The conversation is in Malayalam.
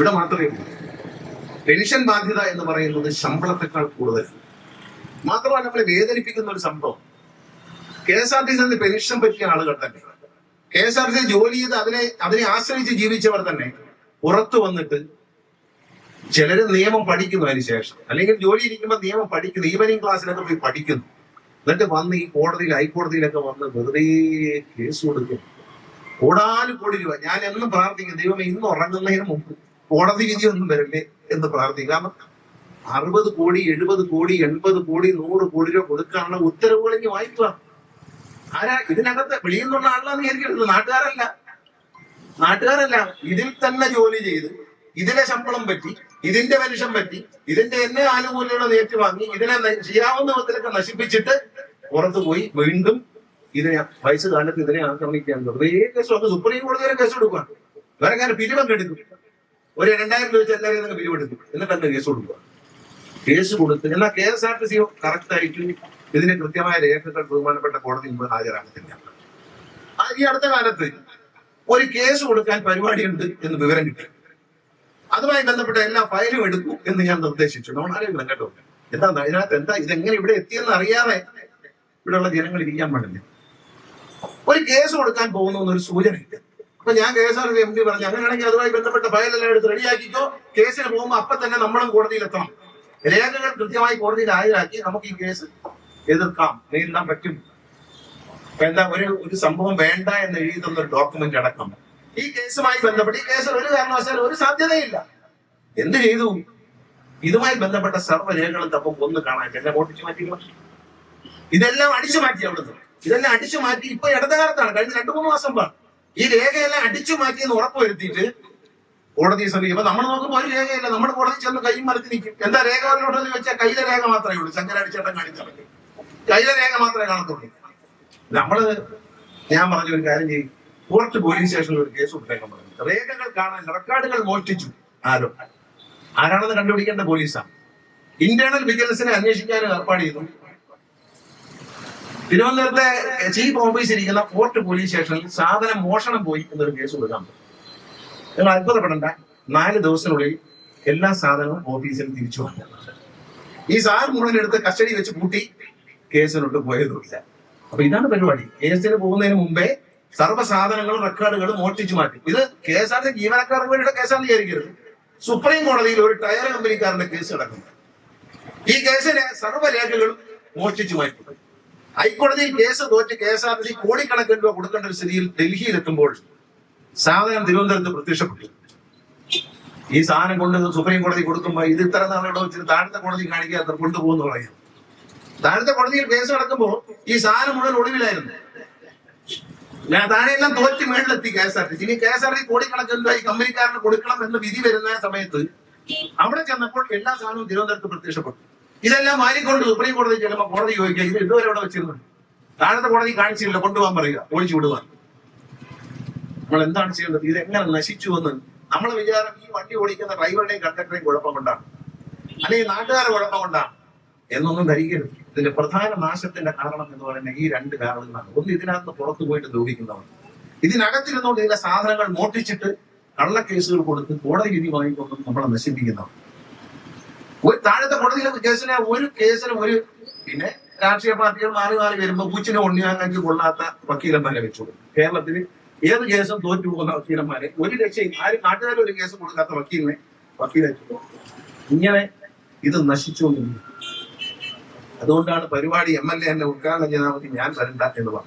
ഇവിടെ മാത്രമേ ഉള്ളൂ. പെൻഷൻ ബാധ്യത എന്ന് പറയുന്നത് ശമ്പളത്തെക്കാൾ കൂടുതൽ. മാത്രമല്ല നമ്മളെ വേദനിപ്പിക്കുന്ന ഒരു സംഭവം. K S R T C pension പറ്റിയ ആളുകൾ തന്നെ. K S R T C ജോലി ചെയ്ത് അതിനെ അതിനെ ആശ്രയിച്ച് ജീവിച്ചവർ തന്നെ പുറത്തു വന്നിട്ട് ചിലര് നിയമം പഠിക്കുന്നു അതിന് ശേഷം അല്ലെങ്കിൽ ജോലി ഇരിക്കുമ്പോൾ നിയമം പഠിക്കുന്നു ഈവനിങ് ക്ലാസ്സിലൊക്കെ പോയി പഠിക്കുന്നു. എന്നിട്ട് വന്ന് ഈ കോടതിയിൽ ഹൈക്കോടതിയിലൊക്കെ വന്ന് വെറുതെ കേസ് കൊടുക്കും കോടാനും കോടി രൂപ. ഞാൻ എന്നും പ്രാർത്ഥിക്കും ദൈവമേ ഇന്ന് ഉറങ്ങുന്നതിന് മുമ്പ് കോടതി വിധി ഒന്നും വരല്ലേ എന്ന് പ്രാർത്ഥിക്കും. കാരണം അറുപത് കോടി എഴുപത് കോടി എൺപത് കോടി നൂറ് കോടി രൂപ കൊടുക്കാനുള്ള ഉത്തരവുകൾ ഇനി വായിക്കാം ആരാ ഇതിനകത്ത് വെളിയിൽ നിന്നുള്ള ആളാന്ന് വിചാരിക്കരുത്. നാട്ടുകാരല്ല. നാട്ടുകാരല്ല. ഇതിൽ തന്നെ ജോലി ചെയ്ത് ഇതിലെ ശമ്പളം പറ്റി ഇതിന്റെ പെൻഷൻ പറ്റി ഇതിന്റെ എന്നെ ആനുകൂല്യങ്ങൾ ഏറ്റുവാങ്ങി ഇതിനെ ചെയ്യാവുന്ന വിധത്തിലൊക്കെ നശിപ്പിച്ചിട്ട് പുറത്തു പോയി വീണ്ടും ഇതിനെ വയസ്സ് കാലത്ത് ഇതിനെ ആക്രമിക്കാൻ വെറുതെ കേസ് സുപ്രീം കോടതി വരെ കേസ് കൊടുക്കുക വേറെ കാര്യം പിരിവം എടുക്കും ഒരു രണ്ടായിരം രൂപ വെച്ച് എല്ലാവരും നിങ്ങൾ പിരിവെടുക്കും എന്നിട്ട് അന്ന് കേസ് കൊടുക്കുക? കേസ് കൊടുത്ത് എന്നാൽ K S R T C correct ആയിട്ട് ഇതിന് കൃത്യമായ രേഖകൾ ബഹുമാനപ്പെട്ട കോടതി മുമ്പ് ഹാജരാകത്തില്ല ഈ അടുത്ത കാലത്ത് ഒരു കേസ് കൊടുക്കാൻ പരിപാടിയുണ്ട് എന്ന് വിവരം കിട്ടി. അതുമായി ബന്ധപ്പെട്ട എല്ലാ ഫയലും എടുക്കൂ എന്ന് ഞാൻ നിർദ്ദേശിച്ചു. നമ്മൾ ആരെങ്കിലും കേട്ടോ? എന്താ അതിനകത്ത് എന്താ ഇതെങ്ങനെ ഇവിടെ എത്തിയെന്ന് അറിയാതെ ഇവിടെയുള്ള ജനങ്ങൾ ഇരിക്കാൻ പാടില്ല. ഒരു കേസ് കൊടുക്കാൻ പോകുന്നു എന്നൊരു സൂചനയില്ല അപ്പൊ ഞാൻ K S R M D പറഞ്ഞു അങ്ങനെയാണെങ്കിൽ അതുമായി ബന്ധപ്പെട്ട ഫയലെല്ലാം എടുത്ത് റെഡിയാക്കിക്കോ കേസിന് പോകുമ്പോൾ അപ്പൊ തന്നെ നമ്മളും കോടതിയിൽ എത്തണം. രേഖകൾ കൃത്യമായി കോടതിയിൽ ഹാജരാക്കി നമുക്ക് ഈ കേസ് എതിർക്കാം നേരിടാൻ പറ്റും. എന്താ ഒരു ഒരു സംഭവം വേണ്ട എന്ന് എഴുതി ഒരു ഡോക്യുമെന്റ് അടക്കം. ഈ കേസുമായി ബന്ധപ്പെട്ട് ഈ കേസിൽ ഒരു കാരണവശാലും ഒരു സാധ്യതയില്ല. എന്ത് ചെയ്തു? ഇതുമായി ബന്ധപ്പെട്ട സർവ രേഖകളും തപ്പം ഒന്ന് കാണാൻ എന്നെ ഓട്ടിച്ചു മാറ്റി ഇതെല്ലാം അടിച്ചു മാറ്റി അവിടുന്ന്. ഇതെല്ലാം അടിച്ചു മാറ്റി ഇപ്പൊ ഇടതുകാലത്താണ്. കഴിഞ്ഞ രണ്ടു മൂന്ന് മാസം മുമ്പാണ്. ഈ രേഖയെല്ലാം അടിച്ചു മാറ്റി എന്ന് ഉറപ്പ് വരുത്തിയിട്ട് കോടതിയെ സമീപിക്കും. നമ്മൾ നോക്കുമ്പോൾ ഒരു രേഖയില്ല. നമ്മൾ കോടതി ചെന്ന് കൈ മരത്തി നിൽക്കും. എന്താ രേഖ വല്ലോട്ടെന്ന് വെച്ചാൽ കയ്യിലെ രേഖ മാത്രമേ ഉള്ളൂ? ശങ്കരാടിച്ചേട്ടൻ കാണിച്ചിറങ്ങി കയ്യിലെ രേഖ മാത്രമേ കാണത്തുള്ളൂ. നമ്മൾ ഞാൻ പറഞ്ഞ ഒരു കാര്യം ചെയ്യും. കോർട്ട് പോലീസ് സ്റ്റേഷനിൽ ഒരു കേസ് ഉണ്ടാക്കാൻ പറഞ്ഞു രേഖകൾ കാണാൻ റെക്കോർഡുകൾ മോഷ്ടിച്ചു ആരോ. ആരാണെന്ന് കണ്ടുപിടിക്കേണ്ട പോലീസാണ് ഇന്റേണൽ വിജിലൻസിനെ അന്വേഷിക്കാനും ഏർപ്പാട് ചെയ്തു. തിരുവനന്തപുരത്തെ ചീഫ് ഓഫീസിരിക്കുന്ന ഫോർട്ട് പോലീസ് സ്റ്റേഷനിൽ സാധനം മോഷണം പോയി എന്നൊരു കേസ് കൊടുക്കാൻ പറ്റും നിങ്ങൾ അത്ഭുതപ്പെടേണ്ട. നാല് ദിവസത്തിനുള്ളിൽ എല്ലാ സാധനവും ഓഫീസിൽ തിരിച്ചു വന്നു. ഈ സാർ മുഴുവൻ എടുത്ത് കസ്റ്റഡി വെച്ച് പൂട്ടി കേസിലോട്ട് പോയതുമില്ല. അപ്പൊ ഇതാണ് പരിപാടി. കേസിന് പോകുന്നതിന് മുമ്പേ സർവ സാധനങ്ങളും റെക്കോർഡുകളും മോഷ്ടിച്ചു മാറ്റി. ഇത് കെ എസ് ആർ ജീവനക്കാർക്ക് വേണ്ടിയുടെ കേസാന്ന് വിചാരിക്കരുത്. സുപ്രീം കോടതിയിൽ ഒരു ടയർ കമ്പനിക്കാരന്റെ കേസ് നടക്കുന്നു. ഈ കേസിലെ സർവ രേഖകളും മോഷ്ടിച്ചു മാറ്റി. ഹൈക്കോടതിയിൽ കേസ് തോറ്റ് K S R T C കോടിക്കണക്കിന് രൂപ കൊടുക്കേണ്ട ഒരു സ്ഥിതിയിൽ ഡൽഹിയിൽ എത്തുമ്പോൾ സാധനം തിരുവനന്തപുരത്ത് പ്രത്യക്ഷപ്പെട്ടു. ഈ സാധനം കൊണ്ട് സുപ്രീം കോടതി കൊടുക്കുമ്പോൾ ഇത് ഇത്ര നാളോടെ വെച്ചിട്ട് താഴത്തെ കോടതി കാണിക്കാത്ത കൊണ്ടുപോകുന്നു പറയാം. താഴത്തെ കോടതിയിൽ കേസ് നടക്കുമ്പോൾ ഈ സാധനം മുഴുവൻ ഒളിവിലായിരുന്നു. ഞാൻ താഴെയെല്ലാം തോറ്റ് മേളിലെത്തി K S R T C. ഇനി കെ എസ് ആർ ടി കോടിക്കണക്കിന് രൂപ ഈ കമ്പനിക്കാരന് കൊടുക്കണം എന്ന് വിധി വരുന്ന സമയത്ത് അവിടെ ചെന്നപ്പോൾ എല്ലാ സാധനവും തിരുവനന്തപുരത്ത് പ്രത്യക്ഷപ്പെട്ടു. ഇതെല്ലാം മാറിക്കൊണ്ട് സുപ്രീം കോടതി ചെല്ലുമ്പോൾ കോടതി ചോദിക്കുക ഇത് ഇതുവരെ ഇവിടെ വെച്ചിരുന്നു താഴത്തെ കോടതി കാണിച്ചില്ല കൊണ്ടുപോകാൻ പറയുക ഒഴിച്ചു വിടുവാൻ നമ്മൾ എന്താണ് ചെയ്യേണ്ടത്? ഇത് എങ്ങനെ നശിച്ചു എന്ന്. നമ്മൾ വിചാരം ഈ വണ്ടി ഓടിക്കുന്ന ഡ്രൈവറുടെയും കണ്ടക്ടറേയും കുഴപ്പം കൊണ്ടാണ്. അല്ലെങ്കിൽ നാട്ടുകാരുടെ കുഴപ്പം കൊണ്ടാണ്. എന്നൊന്നും ധരിക്കരുത്. ഇതിന്റെ പ്രധാന നാശത്തിന്റെ കാരണം എന്ന് പറയുന്ന ഈ രണ്ട് കാരണങ്ങളാണ്. ഒന്ന് ഇതിനകത്ത് പുറത്തു പോയിട്ട് ദ്രോഹിക്കുന്നവർ. ഇതിനകത്തിരുന്നുകൊണ്ട് ഇതിലെ സാധനങ്ങൾ മോട്ടിച്ചിട്ട് കള്ളക്കേസുകൾ കൊടുത്ത് കോടതി വിധി വാങ്ങിക്കൊണ്ടും നമ്മളെ നശിപ്പിക്കുന്നവർ. താഴത്തെ കോടതിയിലെ കേസിനെ ഒരു കേസിന് ഒരു പിന്നെ രാഷ്ട്രീയ പാർട്ടികൾ മാറി മാറി വരുമ്പോൾ പൂച്ചിനെ ഉണ്ണിയാങ്ങൾക്ക് കൊള്ളാത്ത വക്കീലന്മാരെ വെച്ചു കേരളത്തിൽ ഏത് കേസും തോറ്റു പോകുന്ന വക്കീലന്മാരെ ഒരു രക്ഷയും ആരും നാട്ടുകാർ ഒരു കേസ് കൊടുക്കാത്ത വക്കീലിനെ വക്കീലെ ഇങ്ങനെ ഇത് നശിച്ചു അതുകൊണ്ടാണ് പരിപാടി എം എൽ എ എന്നെ ഉദ്ഘാടനം ചെയ്താൽ മതി ഞാൻ വരണ്ട എന്ന് പറഞ്ഞു